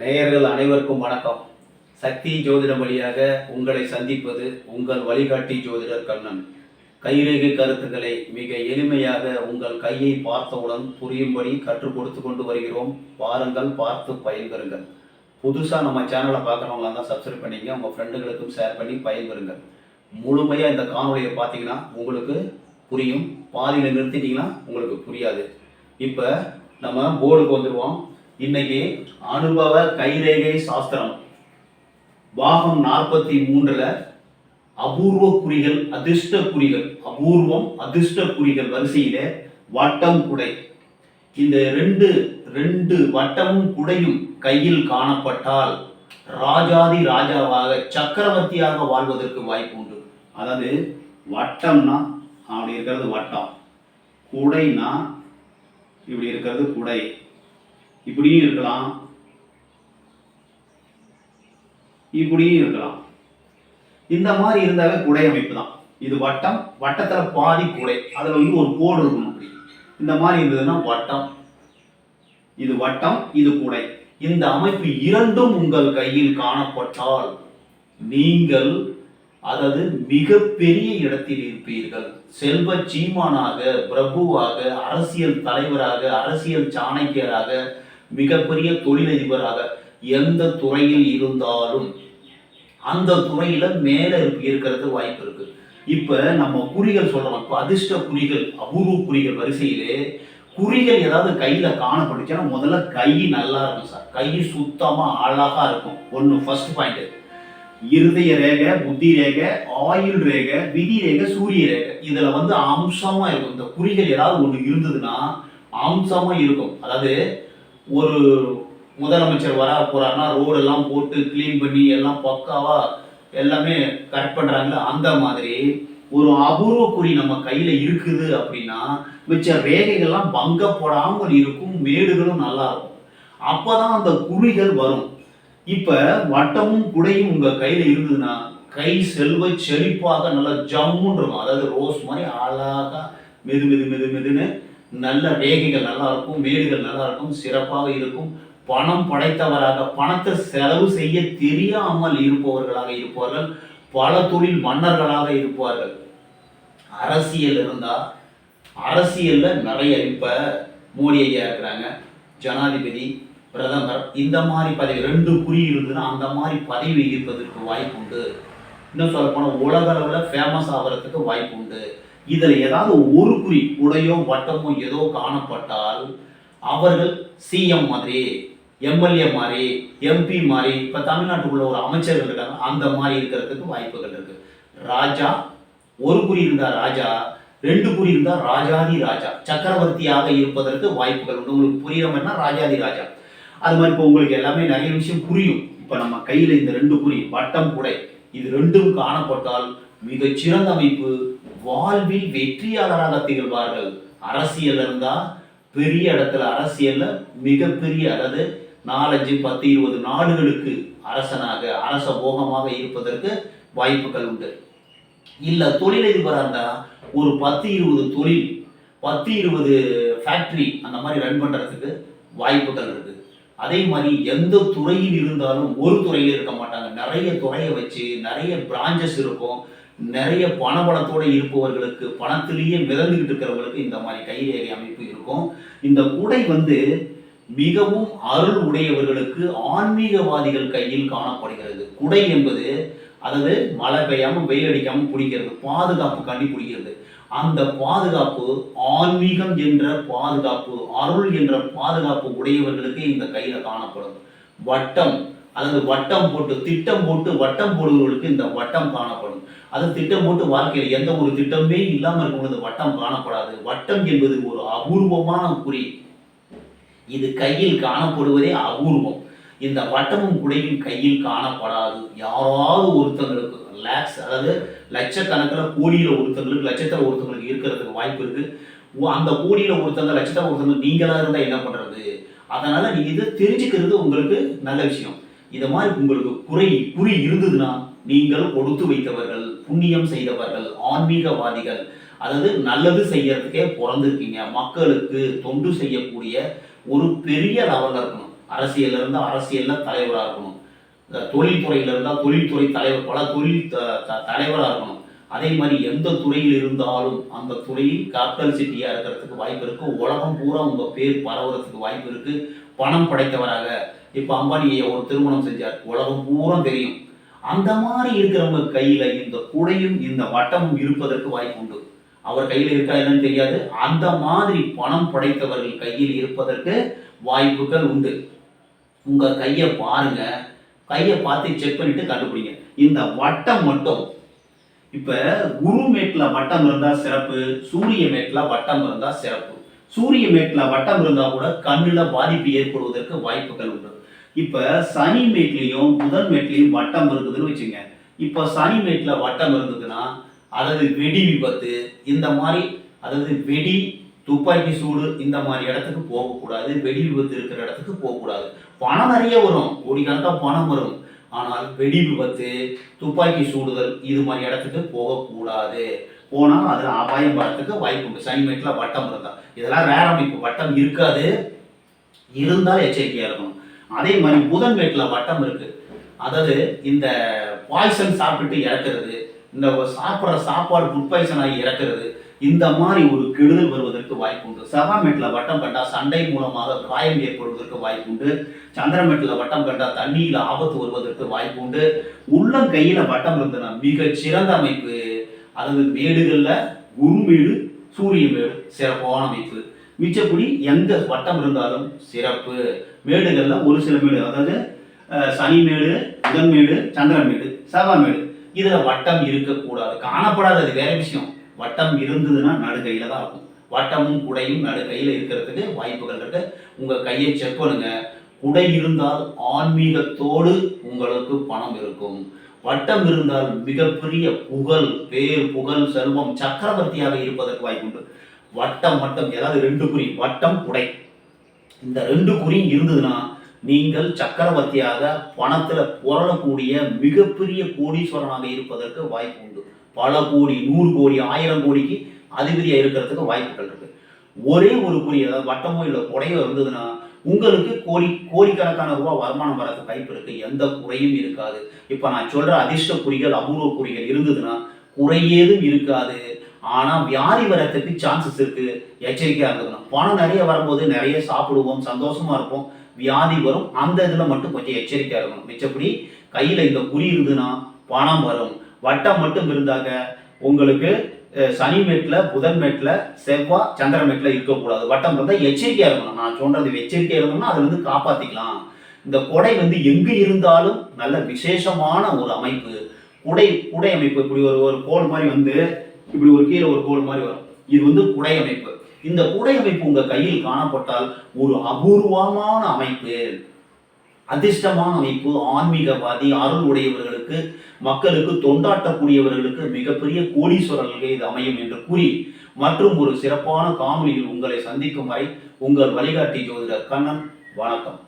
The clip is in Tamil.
நேயர்கள் அனைவருக்கும் வணக்கம். சக்தி ஜோதிடம் வழியாக உங்களை சந்திப்பது உங்கள் வழிகாட்டி ஜோதிடர் கண்ணன். கைரேகை கருத்துக்களை மிக எளிமையாக உங்கள் கையை பார்த்தவுடன் புரியும்படி கற்றுக் கொடுத்து கொண்டு வருகிறோம். பாருங்கள் பார்த்து பயன்பெறுங்கள். புதுசாக நம்ம சேனலை பார்க்குறவங்களா தான் சப்ஸ்கிரைப் பண்ணிங்க உங்கள் ஃப்ரெண்டுகளுக்கும் ஷேர் பண்ணி பயன்பெறுங்கள். முழுமையாக இந்த காணொலியை பார்த்தீங்கன்னா உங்களுக்கு புரியும். பாதியில் நிறுத்திட்டீங்கன்னா உங்களுக்கு புரியாது. இப்போ நம்ம போர்டுக்கு வந்துடுவோம் இன்னைக்கு அனுபவ கைரேகை சாஸ்திரம். பாகம் நாற்பத்தி மூன்றுல அபூர்வ குறிகள் அதிர்ஷ்ட குறிகள் அபூர்வம் அதிர்ஷ்ட குறிகள் வரிசையில வட்டம் குடை. இந்த ரெண்டு ரெண்டு வட்டமும் குடையும் கையில் காணப்பட்டால் ராஜாதி ராஜாவாக சக்கரவர்த்தியாக வாழ்வதற்கு வாய்ப்பு உண்டு. அதாவது வட்டம்னா அப்படி இருக்கிறது வட்டம். குடைனா இப்படி இருக்கிறது குடை. இப்படியும் இருக்கலாம். இப்படியும் இருக்கலாம். இந்த மாதிரி இருந்தாவே குடை அமைப்பு தான் இது வட்டம் வட்டத்துல பாதி குடை. அதுல வந்து ஒரு கோடு இருக்கணும் அப்படி. இந்த மாதிரி இருந்ததுன்னா வட்டம். இது வட்டம் இது குடை. இந்த அமைப்பு இரண்டும் உங்கள் கையில் காணப்பட்டால் நீங்கள் அதாவது மிகப்பெரிய இடத்தில் இருப்பீர்கள். செல்வ சீமானாக பிரபுவாக அரசியல் தலைவராக அரசியல் சாணக்கியராக மிகப்பெரிய தொழிலதிபராக எந்த துறையில் இருந்தாலும் அந்த துறையில மேல இருக்கிறது வாய்ப்பு இருக்கு. இப்ப நம்ம குறிகள் சொல்றோம் இப்ப அதிர்ஷ்ட குறிகள் அபூர்வ குறிகள் வரிசையிலே குறிகள் ஏதாவது கையில காணப்பட்டுச்சுன்னா முதல்ல கை நல்லா இருக்கும் சார். கை சுத்தமா அழகா இருக்கும். ஒன்னு ஃபர்ஸ்ட் பாயிண்ட் இருதய ரேகை புத்தி ரேகை ஆயுள் ரேகை விதி ரேகை சூரிய ரேகை. இதுல வந்து அம்சமா இருக்கும். இந்த குறிகள் ஏதாவது ஒண்ணு இருந்ததுன்னா அம்சமா இருக்கும். அதாவது ஒரு முதலமைச்சர் வரா போறாருன்னா ரோடு எல்லாம் போட்டு க்ளீன் பண்ணி எல்லாம் பக்காவா எல்லாமே கரெக்ட் பண்றாங்கல்ல அந்த மாதிரி ஒரு அபூர்வ குறி நம்ம கையில இருக்குது அப்படின்னா மிச்ச ரேகைகள்லாம் பங்கப்படாமல் இருக்கும் மேடுகளும் நல்லா இருக்கும். அப்பதான் அந்த குறிகள் வரும். இப்ப வட்டமும் குடையும் உங்க கையில இருந்ததுன்னா கை செல்வ செழிப்பாக நல்லா ஜம்முன்றோம் அதாவது ரோஸ் மாதிரி அழகா மெது மெது மெது மெதுன்னு நல்ல ரேகைகள் நல்லா இருக்கும் மேடுகள் நல்லா இருக்கும் சிறப்பாக இருக்கும். பணம் படைத்தவராக பணத்தை செலவு செய்ய தெரியாமல் இருப்பவர்களாக இருப்பார்கள். பல தொழில் மன்னர்களாக இருப்பார்கள். அரசியல் இருந்தா அரசியல்ல நிறைய இப்ப மோடி ஐயா இருக்கிறாங்க ஜனாதிபதி பிரதமர் இந்த மாதிரி பதவி ரெண்டு குறி இருந்ததுன்னா அந்த மாதிரி பதவி இருப்பதற்கு வாய்ப்பு உண்டு இன்னும் சொல்ல போனால் உலக அளவில் ஃபேமஸ் ஆகிறதுக்கு வாய்ப்பு உண்டு இதில் ஏதாவது ஒரு குறி உடையோ வட்டமோ ஏதோ காணப்பட்டால் அவர்கள் சிஎம் மாதிரி எம்எல்ஏ மாதிரி எம்பி மாதிரி இப்போ தமிழ்நாட்டுக்குள்ள ஒரு அமைச்சர்கள் இருக்காங்க அந்த மாதிரி இருக்கிறதுக்கு வாய்ப்புகள் இருக்கு. ராஜா ஒரு குறி இருந்தால் ராஜா ரெண்டு குறி இருந்தால் ராஜாதி ராஜா சக்கரவர்த்தியாக இருப்பதற்கு வாய்ப்புகள் உண்டு. உங்களுக்கு புரியுற மாதிரினா ராஜாதி ராஜா. அது மாதிரி இப்போ உங்களுக்கு எல்லாமே நிறைய விஷயம் புரியும். இப்போ நம்ம கையில் இந்த ரெண்டு குறி வட்டம் குடை இது ரெண்டும் காணப்பட்டால் மிகச் சிறந்த அமைப்பு வாழ்வில் வெற்றியாளராக திகழ்வார்கள். அரசியல் இருந்தா பெரிய இடத்துல அரசியல்ல மிகப்பெரிய அதாவது நாலஞ்சு பத்து இருபது நாடுகளுக்கு அரசனாக அரச போகமாக இருப்பதற்கு வாய்ப்புகள் உண்டு. இல்ல தொழிலதிபராக இருந்தா ஒரு பத்து இருபது தொழில் பத்து இருபது ஃபேக்டரி அந்த மாதிரி ரன் பண்றதுக்கு வாய்ப்புகள் இருக்கு. அதே மாதிரி எந்த துறையில் இருந்தாலும் ஒரு துறையில் இருக்க மாட்டாங்க. நிறைய துறையை வச்சு நிறைய பிரான்ச்சஸ் இருக்கும். நிறைய பணபலத்தோட இருப்பவர்களுக்கு பணத்திலேயே மிதந்துக்கிட்டு இருக்கிறவங்களுக்கு இந்த மாதிரி கைரேகை அமைப்பு இருக்கும். இந்த குடை வந்து மிகவும் அருள் உடையவர்களுக்கு ஆன்மீகவாதிகள் கையில் காணப்படுகிறது. குடை என்பது அதாவது மழை பெய்யாமல் வெயில் அடிக்காமல் பிடிக்கிறது பாதுகாப்புக்காண்டி பிடிக்கிறது அந்த பாதுகாப்பு ஆன்மீகம் என்ற பாதுகாப்பு அருள் என்ற பாதுகாப்பு உடையவர்களுக்கு இந்த கையில காணப்படும். வட்டம் அதாவது வட்டம் போட்டு திட்டம் போட்டு வட்டம் போடுபவர்களுக்கு இந்த வட்டம் காணப்படும். அது திட்டம் போட்டு வாழ்க்கையில் எந்த ஒரு திட்டமே இல்லாமல் இருக்கவங்களுக்கு வட்டம் காணப்படாது. வட்டம் என்பது ஒரு அபூர்வமான குறி. இது கையில் காணப்படுவதே அபூர்வம். இந்த வட்டமும் குடையும் கையில் காணப்படாது. யாராவது ஒருத்தங்களுக்கு லேக்ஸ் அதாவது லட்சக்கணக்கில் கோடியில் ஒருத்தங்களுக்கு லட்சத்தில் ஒருத்தங்களுக்கு இருக்கிறதுக்கு வாய்ப்பு இருக்குது ஓ- அந்த கோடியில் ஒருத்தங்க லட்சத்தில் ஒருத்தங்க நீங்களாக இருந்தால் என்ன பண்ணுறது அதனால் நீங்கள் இதை தெரிஞ்சுக்கிறது உங்களுக்கு நல்ல விஷயம். இதை மாதிரி உங்களுக்கு குறை குறி இருந்ததுன்னா நீங்கள் கொடுத்து வைத்தவர்கள் புண்ணியம் செய்தவர்கள் ஆன்மீகவாதிகள் அதாவது நல்லது செய்யறதுக்கே பிறந்திருக்கீங்க. மக்களுக்கு தொண்டு செய்யக்கூடிய ஒரு பெரிய லெவலில் இருக்கணும். அரசியல்ல இருந்து அரசியல்ல தலைவராக இருக்கணும். இந்த தொழில்துறையில இருந்தால் தொழில்துறை தலைவர் பல தொழில் த- த- இருக்கணும். அதே மாதிரி எந்த துறையில் இருந்தாலும் அந்த துறையில் கேபிட்டல் சிட்டியா இருக்கிறதுக்கு வாய்ப்பு இருக்கு. உலகம் பூரா உங்க பேர் பரவுறதுக்கு வாய்ப்பு இருக்கு. பணம் படைத்தவராக. இப்ப அம்பானியை ஒரு திருமணம் செஞ்சார். உலகம் பூரா தெரியும். அந்த மாதிரி இருக்கிறவங்க கையில இந்த குடையும் இந்த வட்டமும் இருப்பதற்கு வாய்ப்பு உண்டு. அவர் கையில் இருக்கா என்னன்னு தெரியாது. அந்த மாதிரி பணம் படைத்தவர்கள் கையில் இருப்பதற்கு வாய்ப்புகள் உண்டு. உங்க கையை பாருங்க. கையை பார்த்து செக் பண்ணிட்டு கண்டுபிடிங்க. இந்த வட்டம் மட்டும் இப்ப குரு மேட்ல வட்டம் இருந்தா சிறப்பு சூரிய மேட்ல வட்டம் இருந்தா சிறப்பு. சூரிய மேட்ல வட்டம் இருந்தா கூட கண்ணுல பாதிப்பு ஏற்படுவதற்கு வாய்ப்புகள் உண்டு. இப்போ சனி மேட்லேயும் புதன் மேட்லேயும் வட்டம் இருக்குதுன்னு வச்சுங்க. இப்போ சனி மேட்டில் வட்டம் இருந்ததுன்னா அதாவது வெடி விபத்து இந்த மாதிரி அதாவது வெடி துப்பாக்கி சூடு இந்த மாதிரி இடத்துக்கு போகக்கூடாது வெடி விபத்து இருக்கிற இடத்துக்கு போகக்கூடாது. பணம் நிறைய வரும். கோடிக்கணக்காக பணம் வரும். ஆனால் வெடி விபத்து துப்பாக்கி சூடுதல் இது மாதிரி இடத்துக்கு போகக்கூடாது. போனால் அதில் அபாயம் வரத்துக்கு வாய்ப்பு உண்டு. சனி வட்டம் இருந்தால் இதெல்லாம் வேற அமைப்பு. வட்டம் இருக்காது. இருந்தால் எச்சரிக்கையாக இருக்கணும். அதே மாதிரி புதன் வீட்டில் வட்டம் இருக்கு. அதாவது இந்த பாய்சன் சாப்பிட்டு இறக்குறது இந்த சாப்பிட்ற சாப்பாடு ஃபுட் பாய்சன் ஆகி இறக்குறது இந்த மாதிரி ஒரு கெடுதல் வருவதற்கு வாய்ப்பு உண்டு செவாமேட்டில் வட்டம் கண்டா சண்டை மூலமாக காயம் ஏற்படுவதற்கு வாய்ப்பு உண்டு சந்திரமேட்டில் வட்டம் கண்டா தண்ணியில் ஆபத்து வருவதற்கு வாய்ப்பு உண்டு உள்ளங்கையில வட்டம் இருந்ததுன்னா மிக சிறந்த அமைப்பு. அதாவது மேடுகள்ல குருமேடு சூரிய மேடு சிறப்பான அமைப்பு. மிச்சப்படி எந்த வட்டம் இருந்தாலும் சிறப்பு. மேடுகள்ல ஒரு சில மேடு அதாவது சனி மேடு புதன் மேடு சந்திரன் மேடு செவ்வாய் மேடு. இதுல வட்டம் இருக்கக்கூடாது. காணப்படாது அது வேற விஷயம். வட்டம் இருந்ததுன்னா நடுகையில தான் இருக்கும். வட்டமும் குடையும் நடுகையில இருக்கிறதுக்கு வாய்ப்புகள் இருக்கு. உங்க கையை செக் பண்ணுங்க. குடை இருந்தால் ஆன்மீகத்தோடு உங்களுக்கு பணம் இருக்கும். வட்டம் இருந்தால் மிகப்பெரிய புகழ் பேர் புகழ் செல்வம் சக்கரவர்த்தியாக இருப்பதற்கு வாய்ப்புண்டு. வட்டம் வட்டம் ஏதாவது ரெண்டு குறி. வட்டம் குடை. இந்த ரெண்டு குறி இருந்ததுன்னா நீங்கள் சக்கரவர்த்தியாக பணத்தில் புரளக்கூடிய மிகப்பெரிய கோடீஸ்வரனாக இருப்பதற்கு வாய்ப்பு உண்டு. பல கோடி நூறு கோடி ஆயிரம் கோடிக்கு அதிபதியாக இருக்கிறதுக்கு வாய்ப்புகள் இருக்கு. ஒரே ஒரு குறி அதாவது வட்டமோ இல்லை குடையோ இருந்ததுன்னா உங்களுக்கு கோடி கோடிக்கணக்கான ரூபாய் வருமானம் வரதுக்கு வாய்ப்பு இருக்கு. எந்த குறையும் இருக்காது. இப்போ நான் சொல்ற அதிர்ஷ்ட குறிகள் அபூர்வ குறிகள் இருந்ததுன்னா குறையேதும் இருக்காது. ஆனால் வியாதி வரத்துக்கு சான்சஸ் இருக்கு. எச்சரிக்கையாக இருந்துக்கணும் பணம் நிறைய வரும்போது நிறைய சாப்பிடுவோம் சந்தோஷமா இருப்போம். வியாதி வரும். அந்த இதில் மட்டும் கொஞ்சம் எச்சரிக்கையாக இருக்கணும். மிச்சப்படி கையில் இந்த குறி இருந்ததுன்னா பணம் வரும். வட்டம் மட்டும் இருந்தாக்க உங்களுக்கு சனி மேட்டில் புதன் மேட்டில் செவ்வாய் சந்திர மேட்டில் இருக்கக்கூடாது. வட்டம் இருந்தால் எச்சரிக்கையாக இருக்கணும். நான் சொல்றது எச்சரிக்கையாக இருக்கணும்னா அதுலேருந்து காப்பாற்றிக்கலாம் இந்த கொடை வந்து எங்கு இருந்தாலும் நல்ல விசேஷமான ஒரு அமைப்பு. குடை குடை அமைப்பு. இப்படி ஒரு ஒரு கோல் மாதிரி வந்து இப்படி ஒரு கீழே ஒரு கோல் மாதிரி வரும். இது வந்து குடை அமைப்பு இந்த குடை அமைப்பு உங்க கையில் காணப்பட்டால் ஒரு அபூர்வமான அமைப்பு. அதிர்ஷ்டமான அமைப்பு. ஆன்மீகவாதி அருள் உடையவர்களுக்கு மக்களுக்கு தொண்டாட்டக்கூடியவர்களுக்கு மிகப்பெரிய கோடீஸ்வரர்களுக்கு இது அமையும் என்று கூறி மற்றும் ஒரு சிறப்பான காமெடியில் உங்களை சந்திக்கும் வரை உங்கள் வழிகாட்டி ஜோதிடர் கண்ணன் வணக்கம்.